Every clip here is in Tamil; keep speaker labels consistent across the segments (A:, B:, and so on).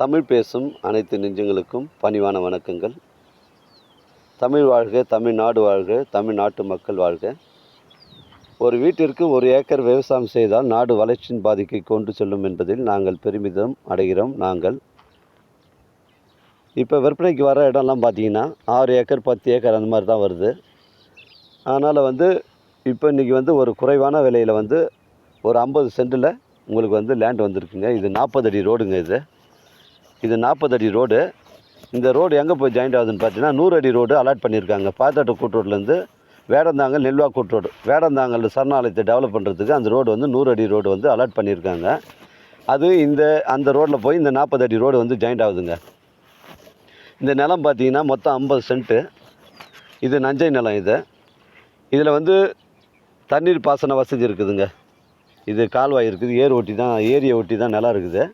A: தமிழ் பேசும் அனைத்து நெஞ்சங்களுக்கும் பணிவான வணக்கங்கள். தமிழ் வாழ்க தமிழ்நாடு வாழ்க தமிழ்நாட்டு மக்கள் வாழ்க. ஒரு வீட்டிற்கு ஒரு ஏக்கர் விவசாயம் செய்தால் நாடு வளர்ச்சியின் பாதிக்கை கொண்டு செல்லும் என்பதில் நாங்கள் பெருமிதம் அடைகிறோம் நாங்கள். இப்போ விற்பனைக்கு வர இடம்லாம் பார்த்தீங்கன்னா ஆறு ஏக்கர் பத்து ஏக்கர் அந்த மாதிரி தான் வருது. அதனால் வந்து இப்போ இன்றைக்கி வந்து ஒரு குறைவான விலையில் வந்து ஒரு ஐம்பது சென்ட்டில் உங்களுக்கு வந்து லேண்ட் வந்திருக்குங்க. இது நாற்பது அடி ரோடுங்க இது. இது நாற்பது அடி ரோடு. இந்த ரோடு எங்கே போய் ஜாயிண்ட் ஆகுதுன்னு பார்த்தீங்கன்னா நூறு அடி ரோடு அலாட் பண்ணியிருக்காங்க. பாத்தாட்டு கூட்டோட்லேருந்து வேடந்தாங்கல் நெல்வா கூட்டோடு வேடந்தாங்கல் சரணாலயத்தை டெவலப் பண்ணுறதுக்கு அந்த ரோடு வந்து நூறு அடி ரோடு வந்து அலாட் பண்ணியிருக்காங்க. அது இந்த அந்த ரோட்டில் போய் இந்த நாற்பது அடி ரோடு வந்து ஜாயிண்ட் ஆகுதுங்க. இந்த நிலம் பார்த்தீங்கன்னா மொத்தம் ஐம்பது சென்ட்டு. இது நஞ்சை நிலம் இது. இதில் வந்து தண்ணீர் பாசன வசதி இருக்குதுங்க. இது கால்வாய் இருக்குது. ஏர் ஒட்டி தான் ஏரியை ஒட்டி தான் நிலம் இருக்குது.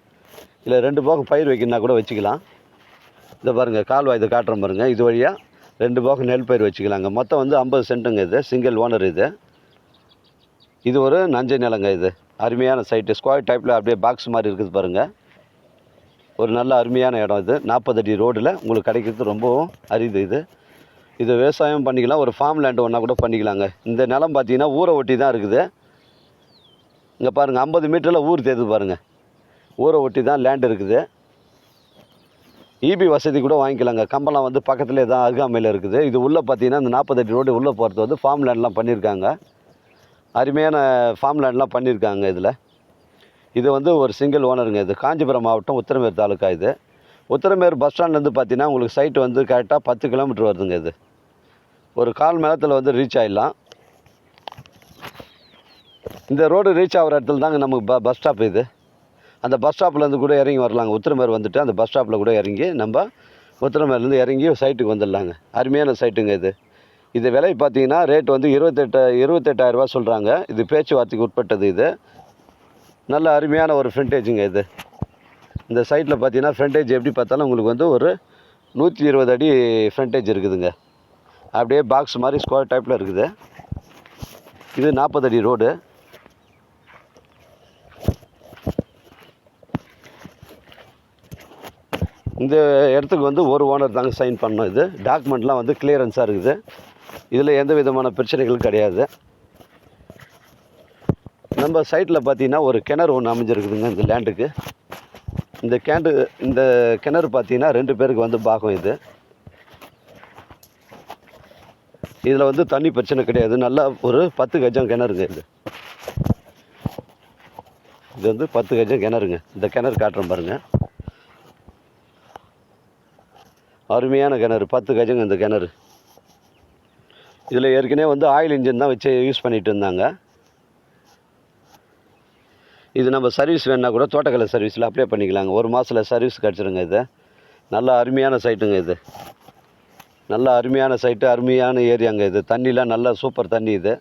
A: இல்லை ரெண்டு போகம் பயிர் வைக்கணுன்னா கூட வச்சுக்கலாம். இதை பாருங்கள் கால்வாய் இதை காட்டுற பாருங்கள் இது வழியாக ரெண்டு போகம் நெல் பயிர் வச்சுக்கலாங்க மொத்தம் வந்து ஐம்பது சென்ட்டுங்க இது சிங்கிள் ஓனர் இது. இது ஒரு நஞ்சை நிலங்க இது. அருமையான சைட்டு ஸ்கொயர் டைப்பில் அப்படியே பாக்ஸ் மாதிரி இருக்குது பாருங்கள் ஒரு நல்ல அருமையான இடம் இது. நாற்பது அடி ரோடில் உங்களுக்கு கிடைக்கிறது ரொம்பவும் அரிது இது. இது விவசாயம் பண்ணிக்கலாம். ஒரு ஃபார்ம் லேண்டு ஒன்றா கூட பண்ணிக்கலாங்க. இந்த நிலம் பார்த்தீங்கன்னா ஊரை ஒட்டி தான் இருக்குது. இங்கே பாருங்கள் ஐம்பது மீட்டரில் ஊர் தேர்து பாருங்கள் ஊரை ஒட்டி தான் லேண்ட் இருக்குது. இபி வசதி கூட வாங்கிக்கலாங்க. கம்பெல்லாம் வந்து பக்கத்துலேயே தான் அருகாமையில் இருக்குது. இது உள்ளே பார்த்தீங்கன்னா இந்த நாற்பது அடி ரோடு உள்ளே போகிறது வந்து ஃபார்ம் லேண்ட்லாம் பண்ணியிருக்காங்க அருமையான ஃபார்ம் லேண்ட்லாம் பண்ணியிருக்காங்க இதில். இது வந்து ஒரு சிங்கிள் ஓனருங்க இது காஞ்சிபுரம் மாவட்டம் உத்தரமேர் தாலுக்கா இது. உத்தரமேர் பஸ் ஸ்டாண்ட்லேருந்து பார்த்தீங்கன்னா உங்களுக்கு சைட்டு வந்து கரெக்டாக பத்து கிலோமீட்டர் வருதுங்க இது. ஒரு கால் நேரத்தில் வந்து ரீச் ஆகிடலாம் இந்த ரோடு ரீச் ஆகிற இடத்துல தாங்க நமக்கு ப பஸ் ஸ்டாப் இது. அந்த பஸ் ஸ்டாப்லேருந்து கூட இறங்கி வரலாங்க. உத்திரமேர் வந்துட்டு அந்த பஸ் ஸ்டாப்பில் கூட இறங்கி நம்ம உத்திரமேர்லேருந்து இறங்கி சைட்டுக்கு வந்துடலாங்க. அருமையான சைட்டுங்க இது. இது விலை பார்த்தீங்கன்னா ரேட் வந்து இருபத்தெட்டு இருபத்தெட்டாயிரரூபா சொல்கிறாங்க இது பேச்சுவார்த்தைக்கு உட்பட்டது இது. நல்ல அருமையான ஒரு ஃப்ரண்டேஜுங்க இது. இந்த சைட்டில் பார்த்தீங்கன்னா ஃப்ரண்டேஜ் எப்படி பார்த்தாலும் உங்களுக்கு வந்து ஒரு நூற்றி இருபது அடி ஃப்ரண்டேஜ் இருக்குதுங்க. அப்படியே பாக்ஸ் மாதிரி ஸ்கொயர் டைப்பில் இருக்குது. இது நாற்பது அடி ரோடு இந்த இடத்துக்கு வந்து ஒரு ஓனர் தாங்க சைன் பண்ணோம் இது. டாக்குமெண்ட்லாம் வந்து கிளியரன்ஸாக இருக்குது. இதில் எந்த விதமான பிரச்சனைகளும் கிடையாது. நம்ம சைட்டில் பார்த்தீங்கன்னா ஒரு கிணறு ஒன்று அமைஞ்சிருக்குதுங்க இந்த லேண்டுக்கு இந்த கேண்டு இந்த கிணறு பார்த்தீங்கன்னா ரெண்டு பேருக்கு வந்து பாகம் இது. இதில் வந்து தண்ணி பிரச்சனை கிடையாது. நல்லா ஒரு பத்து கஜம் கிணறுங்க இது. இது வந்து பத்து கஜம் கிணறுங்க. இந்த கிணறு காட்டுறோம் பாருங்கள் அருமையான கிணறு பத்து கஜங்க இந்த கிணறு. இதில் ஏற்கனவே வந்து ஆயில் இன்ஜின் தான் வச்சு யூஸ் பண்ணிகிட்டு இருந்தாங்க. இது நம்ம சர்வீஸ் வேணுன்னா கூட தோட்டக்கலை சர்வீஸில் அப்ளை பண்ணிக்கலாங்க. ஒரு மாதத்தில் சர்வீஸ் கிடச்சிருங்க இது. நல்ல அருமையான சைட்டுங்க இது. நல்ல அருமையான சைட்டு அருமையான ஏரியாங்க இது. தண்ணிலாம் நல்லா சூப்பர் தண்ணி இது.